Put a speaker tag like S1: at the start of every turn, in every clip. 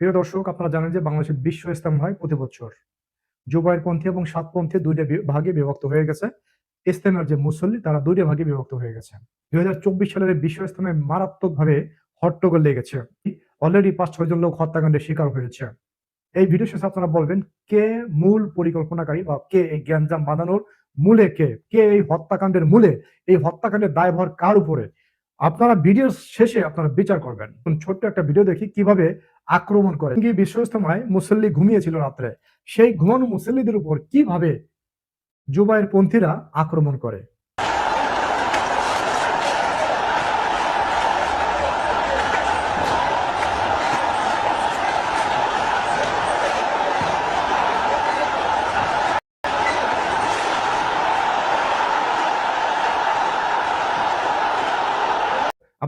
S1: প্রিয় দর্শক, আপনারা জানেন যে বাংলাদেশে বিশ্ব ইস্তেমা হয় প্রতি বছর। জুবাইরপন্থী এবং সাতপন্থী দুইটা ভাগে বিভক্ত হয়ে গেছে। ইস্তেমার যে মুসল্লি, তারা দুইটা ভাগে বিভক্ত হয়ে গেছে। দুই হাজার চব্বিশ সালের বিশ্ব ইস্তেমায় মারাত্মকভাবে হট্টগোল লেগেছে। অলরেডি পাঁচ, ছয় জন লোক হত্যাকাণ্ডের শিকার হয়েছে। এই ভিডিও শেষে আপনারা বলবেন, কে মূল পরিকল্পনাকারী বা কে এই গ্যাঞ্জাম বাঁধানোর মূলে কে? কে এই হত্যাকাণ্ডের মূলে? এই হত্যাকাণ্ডের দায়ভার কার উপরে? আপনারা ভিডিওর শেষে আপনারা বিচার করবেন। ছোট্ট একটা ভিডিও দেখি কীভাবে আক্রমণ করে। কি বিশ্ব ইস্তেমায় মুসল্লি ঘুমিয়েছিল রাত্রে। সেই ঘুমানো মুসল্লিদের উপর কীভাবে জুবাইয়ের পন্থীরা আক্রমণ করে।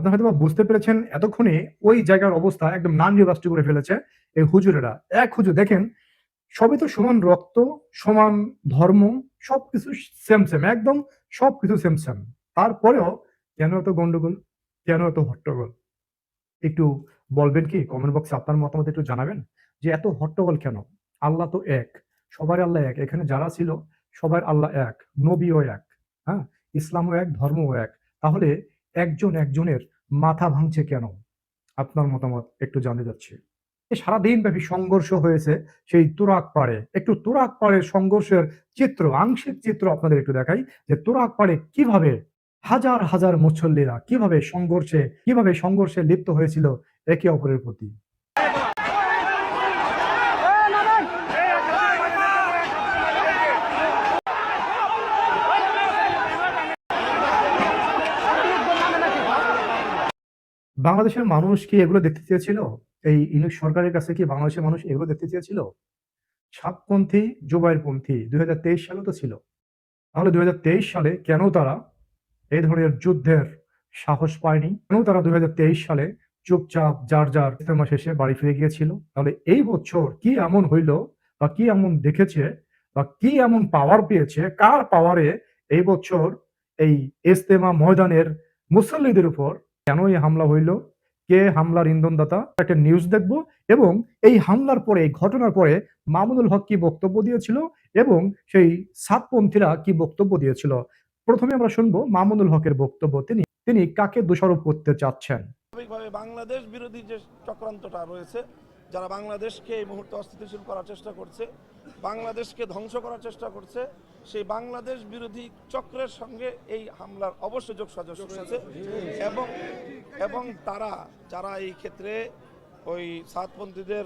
S1: আপনারা হয়তো বুঝতে পেরেছেন এতক্ষণে ওই জায়গার অবস্থা একদম নান নিবাস্টি করে ফেলেছে এই হুজুরেরা। এক হুজুর, দেখেন, সবই তো সমান রক্ত, সমান ধর্ম, সবকিছু সেম সেম একদম সবকিছু সেম সেম তারপরেও কেন এত গন্ডগোল? কেন এত হট্টগোল? একটু বলবেন কি? কমেন্ট বক্সে আপনার মতামত একটু জানাবেন যে এত হট্টগোল কেন? আল্লাহ তো এক সবার আল্লাহ এক। এখানে যারা ছিল, সবার আল্লাহ এক, নবীও এক হ্যাঁ? ইসলামও এক, ধর্মও এক। তাহলে একজন একজনের মাথা ভাঙছে কেন? আপনার মতামত একটু জানতে যাচ্ছি সারাদিন ব্যাপী সংঘর্ষ হয়েছে সেই তুরাক পাড়ে। একটু তুরাক পাড়ে সংঘর্ষের চিত্র, আংশিক চিত্র আপনাদের একটু দেখাই যে তুরাক পাড়ে কীভাবে হাজার হাজার মুসল্লিরা কীভাবে সংঘর্ষে কীভাবে সংঘর্ষে লিপ্ত হয়েছিল একে অপরের প্রতি। বাংলাদেশের মানুষ কি এগুলো দেখতে চেয়েছিল? এই ইউনিট সরকারের কাছে কি বাংলাদেশের মানুষ এগুলো দেখতে চেয়েছিল? সাতপন্থী জুবাইরপন্থী, দুই হাজার তেইশ সালে তো ছিল। তাহলে দুই হাজার তেইশ সালে কেন তারা এই ধরনের যুদ্ধের সাহস পায়নি? কেন তারা দুই হাজার তেইশ সালে চুপচাপ, যার যার ইস্তেমা শেষে বাড়ি ফিরে গিয়েছিল? তাহলে এই বছর কি এমন হইল বা কি এমন দেখেছে বা কি এমন পাওয়ার পেয়েছে? কার পাওয়ারে এই বছর এই ইস্তেমা ময়দানের মুসল্লিদের উপর কেন এই হামলা হইল, কে হামলার ইন্ধনদাতা, একটা নিউজ দেখব এবং এই হামলার পরে, এই ঘটনার পরে মামুনুল হক কি বক্তব্য দিয়েছিল এবং সেই সাতপন্থীরা কি বক্তব্য দিয়েছিল? প্রথমে আমরা শুনব মামুনুল হকের বক্তব্য। তিনি তিনি কাকে দোষারোপ করতে চাচ্ছেন?
S2: বাংলাদেশ বিরোধী যে চক্রান্তটা রয়েছে, যারা বাংলাদেশকে এই মুহূর্তে অস্থিতিশীল করার চেষ্টা করছে বাংলাদেশকে ধ্বংস করার চেষ্টা করছে, সেই বাংলাদেশ বিরোধী চক্রের সঙ্গে এই হামলার অবশ্য যোগ রয়েছে এবং এবং তারা, যারা এই ক্ষেত্রে ওই সাতপন্থীদের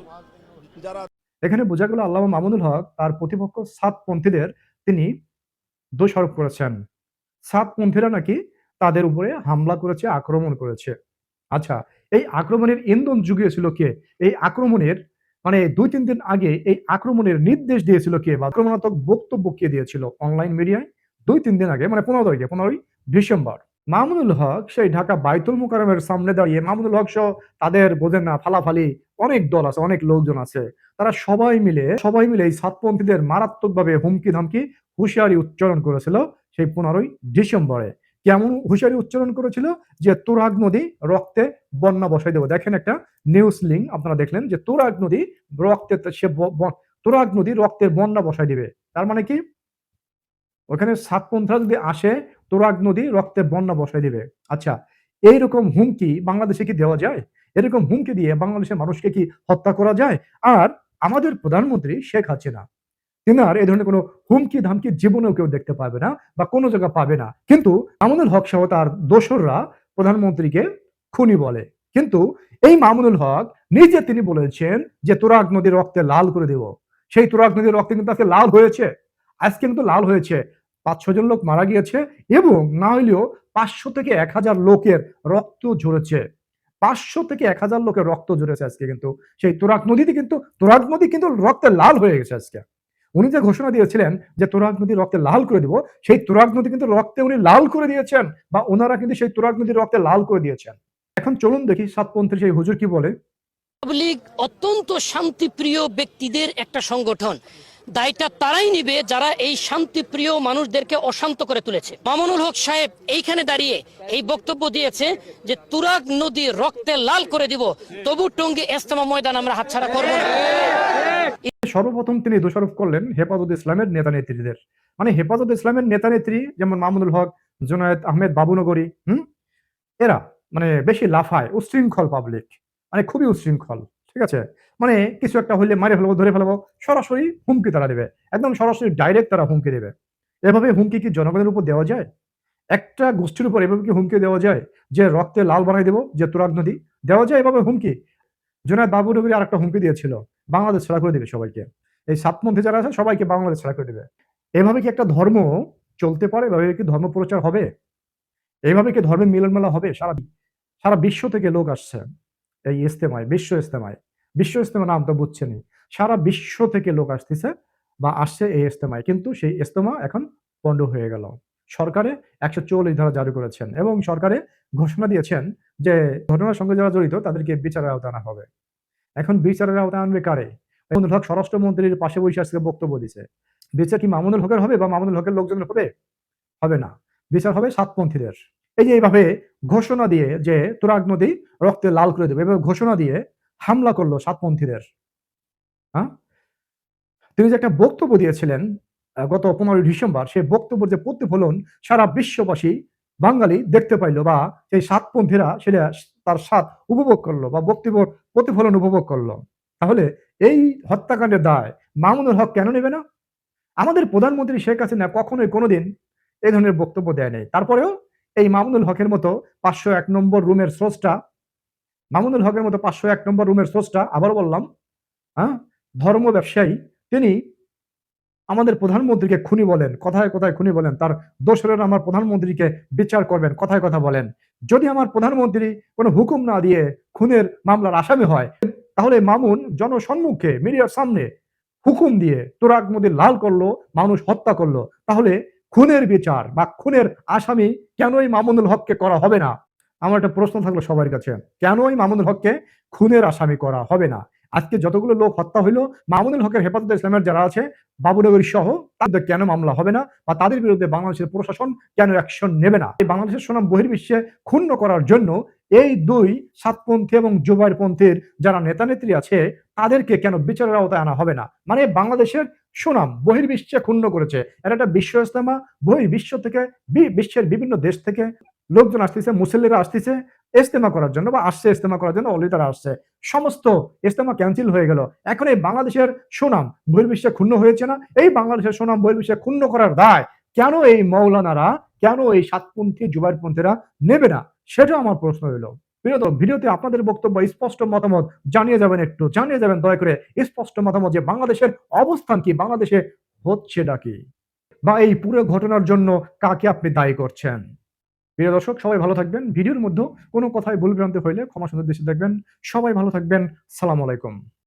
S2: যারা
S1: এখানে বোঝা গেল আল্লামা মামুনুল হক, তার প্রতিপক্ষ সাতপন্থীদের তিনি দোষারোপ করেছেন। সাতপন্থীরা নাকি তাদের উপরে হামলা করেছে, আক্রমণ করেছে। আচ্ছা এই আক্রমণের ইন্ধন জুগিয়েছিল কে? এই আক্রমণের মানে দুই, তিন দিন আগে এই আক্রমণের নির্দেশ দিয়েছিল কে বা আক্রমণাত্মক বক্তব্য কে দিয়েছিল অনলাইন মিডিয়ায় দুই, তিন দিন আগে মানে পনেরো তারিখে, পনেরোই ডিসেম্বর। মামুনুল হক, সেই ঢাকা বাইতুল মোকারমের সামনে দাঁড়িয়ে মামুনুল হক সহ তাদের বোঝেন না, ফালাফালি অনেক দল আছে, অনেক লোকজন আছে। তারা সবাই মিলে সবাই মিলে এই সাতপন্থীদের মারাত্মকভাবে হুমকি ধামকি হুঁশিয়ারি উচ্চারণ করেছিল সেই পনেরোই ডিসেম্বরে। কেমন হুঁশিয়ারি উচ্চারণ করেছিল? যে তুরাগ নদী রক্তে বন্যা বসাই দেবো। দেখেন একটা নিউজ লিঙ্ক আপনারা দেখলেন যে তুরাগ নদী রক্তে সে তুরাগ নদী রক্তের বন্যা বসাই দিবে। তার মানে কি? ওখানে সাতপন্থীরা যদি আসে, তুরাগ নদী রক্তে বন্যা বসাই দিবে। আচ্ছা এইরকম হুমকি বাংলাদেশে কি দেওয়া যায়? এরকম হুমকি দিয়ে বাংলাদেশের মানুষকে কি হত্যা করা যায়? আর আমাদের প্রধানমন্ত্রী শেখ হাসিনা তিনার এই ধরনের কোনো হুমকি ধামকি জীবনেও কেউ দেখতে পাবে না বা কোনো জায়গা পাবে না। কিন্তু মামুনুল হক সহ তার দোসররা প্রধানমন্ত্রীকে খুনি বলে। কিন্তু এই মামুনুল হক নিজে তিনি বলেছেন যে তুরাগ নদীর রক্তে লাল করে দেব। সেই তুরাগ নদীর রক্তে কিন্তু আজকে লাল হয়েছে। আজকে কিন্তু লাল হয়েছে। পাঁচ ছজন লোক মারা গিয়েছে এবং না হইলেও পাঁচশো থেকে এক হাজার লোকের রক্ত ঝরেছে। পাঁচশো থেকে এক হাজার লোকের রক্ত ঝরেছে আজকে কিন্তু। সেই তুরাগ নদীতে কিন্তু, তুরাগ নদী কিন্তু রক্তে লাল হয়ে গেছে আজকে। উনি যে ঘোষণা দিয়েছিলেন যে তুরাগ নদী রক্তে লাল করে দিব, সেই তুরাগ নদী কিন্তু রক্তে উনি লাল করে দিয়েছেন বা ওনারা কিন্তু সেই তুরাগ নদী রক্তে লাল করে দিয়েছেন। এখন চলুন দেখি সাতপন্থীর সেই হুজুর কি বলে।
S3: লীগ অত্যন্ত শান্তিপ্রিয় ব্যক্তিদের একটা সংগঠন। দায়টা তারাই নিবে যারা এই শান্তিপ্রিয় মানুষদেরকে অশান্ত করে তুলেছে। মামুনুল হক সাহেব এইখানে দাঁড়িয়ে এই বক্তব্য দিয়েছে যে তুরাগ নদী রক্তে লাল করে দিব, তবু টঙ্গী এস্তেমা ময়দান আমরা হাতছাড়া করব না।
S1: সর্বপ্রথম তিনি দোষারোপ করলেন হেফাজত ইসলামের নেতা নেত্রীদের মানে হেফাজত ইসলামের নেতা নেত্রী যেমন মামুনুল হক, জুনায়েদ আহমেদ বাবুনগরী, হুম? এরা মানে বেশি লাফায় উচ্ছৃঙ্খল পাবলিক মানে খুবই উচ্ছৃঙ্খল ঠিক আছে? মানে কিছু একটা হইলে মারে ফেলব, ধরে ফেলব, সরাসরি হুমকি তারা দেবে। একদম সরাসরি ডাইরেক্ট তারা হুমকি দেবে। এভাবে হুমকি কি জনগণের উপর দেওয়া যায়? একটা গোষ্ঠীর উপর এভাবে কি হুমকি দেওয়া যায়? যে রক্তে লাল বানাই দেবো, যে তুরাগ নদী, দেওয়া যায় এভাবে হুমকি? জোনায়দ বাবুনগরী আর একটা হুমকি দিয়েছিল। বাংলাদেশ ছাড়া করে দেবে সবাইকে। এই সাতপন্থী যারা আছে সবাইকে বাংলাদেশ ছাড়া করে দেবে। এভাবে কি একটা ধর্ম চলতে পারে? এভাবে কি ধর্ম প্রচার হবে? এইভাবে কি ধর্মের মিলন মেলা হবে? সারা সারা বিশ্ব থেকে লোক আসছে এই ইস্তেমায় বিশ্ব ইস্তেমায় বিশ্ব ইস্তেমা নাম তো বুঝছেনই। সারা বিশ্ব থেকে লোক আসতেছে বা আসছে এই ইস্তেমায় কিন্তু সেই ইস্তেমা এখন পণ্ড হয়ে গেল। সরকারে একশো চল্লিশ ধারা জারি করেছেন এবং সরকারে ঘোষণা দিয়েছেন যে ঘটনার সঙ্গে যারা জড়িত, তাদেরকে বিচারের আওতায় আনা হবে। এখন বিচারের আওতায় আনবে কারে? মামুনুল হক স্বরাষ্ট্রমন্ত্রীর পাশে বসে আজকে বক্তব্য দিছে। বিচার কি মামুনুল হকের হবে বা মামুনুল হকের লোকজনের হবে? হবে না। বিচার হবে সাতপন্থীদের। এই যে এইভাবে ঘোষণা দিয়ে যে তুরাগ নদী রক্তে লাল করে দেবে, এভাবে ঘোষণা দিয়ে হামলা করল সাতপন্থীদের। হ্যাঁ? তিনি যে একটা বক্তব্য দিয়েছিলেন গত পনেরোই ডিসেম্বর সেই বক্তব্যের যে প্রতিফলন সারা বিশ্ববাসী বাঙালি দেখতে পাইলো বা সেই সাতপন্থীরা সেটা তার স্বাদ উপভোগ করল বা বক্তব্য প্রতিফলন উপভোগ করল। তাহলে এই হত্যাকাণ্ডের দায় মামুনুল হক কেন নেবে না? আমাদের প্রধানমন্ত্রী শেখ হাসিনা কখনোই কোনোদিন এই ধরনের বক্তব্য দেয় নাই। তারপরেও এই মামুনুল হকের মতো পাঁচশো এক নম্বর রুমের সোর্সটা মামুনুল হকের মতো পাঁচশো এক নম্বর রুমের সোর্সটা আবার বললাম হ্যাঁ ধর্ম ব্যবসায়ী, তিনি আমাদের প্রধানমন্ত্রীকে খুনি বলেন, কথায় কথায় খুনি বলেন, তার দোসরের আমার প্রধানমন্ত্রীকে বিচার করবেন, কথায় কথা বলেন। যদি আমার প্রধানমন্ত্রী কোনো হুকুম না দিয়ে খুনের মামলার আসামি হয়, তাহলে মামুন জনসম্মুখে, মিডিয়ার সামনে হুকুম দিয়ে তোরাগ মোদী লাল করল, মানুষ হত্যা করল, তাহলে খুনের বিচার বা খুনের আসামি কেনই মামুনুল হককে করা হবে না? আমার একটা প্রশ্ন থাকল সবার কাছে, কেনই মামুনুল হককে খুনের আসামি করা হবে না? আজকে যতগুলো লোক হত্যা হইল, মাহমুদুল হকের হেফাজত ইসলামের যারা আছে, বাবুনগরী সহ, তাদের কেন মামলা হবে না বা তাদের বিরুদ্ধে বাংলাদেশের প্রশাসন কেন অ্যাকশন নেবে না? এই বাংলাদেশের সুনাম বহির্বিশ্বে ক্ষুণ্ণ করার জন্য এই দুই সাতপন্থী এবং জুবাইরপন্থীর যারা নেতা নেত্রী আছে, তাদেরকে কেন বিচারের আওতায় আনা হবে না? মানে বাংলাদেশের সুনাম বহির্বিশ্বে ক্ষুণ্ণ করেছে। এটা একটা বিশ্ব ইস্তেমা বহির্বিশ্ব থেকে বিশ্বের বিভিন্ন দেশ থেকে লোকজন আসতেছে, মুসল্লিরা আসতেছে ইস্তেমা করার জন্য বা আসছে ইস্তেমা করার জন্য অলরেডি তারা আসছে। সমস্ত ইস্তেমা ক্যান্সেল হয়ে গেল। এখন এই বাংলাদেশের সুনাম বহির্বিশ্বে ক্ষুণ্ণ হয়েছে না? এই বাংলাদেশের সুনাম বহির্বিশ্বে ক্ষুণ্ণ করার দায় কেন এই মৌলানারা কেন এই সাতপন্থী জুবাইরপন্থীরা নেবে না? সেটা আমার প্রশ্ন হইল দর্শক, ভিডিওতে আপনাদের বক্তব্য স্পষ্ট মতামত জানিয়ে যাবেন একটু। জানিয়ে যাবেন দয়া করে স্পষ্ট মতামত যে বাংলাদেশের অবস্থান কি বাংলাদেশে হচ্ছেটা কি? বা এই পুরো ঘটনার জন্য কাকে আপনি দায়ী করছেন? প্রিয় দর্শক, সবাই ভালো থাকবেন। ভিডিওর মধ্যে কোনো কথায় ভুল ভ্রান্তি হইলে ক্ষমা সুন্দর দেশে দেখবেন। সবাই ভালো থাকবেন। সালাম আলাইকুম।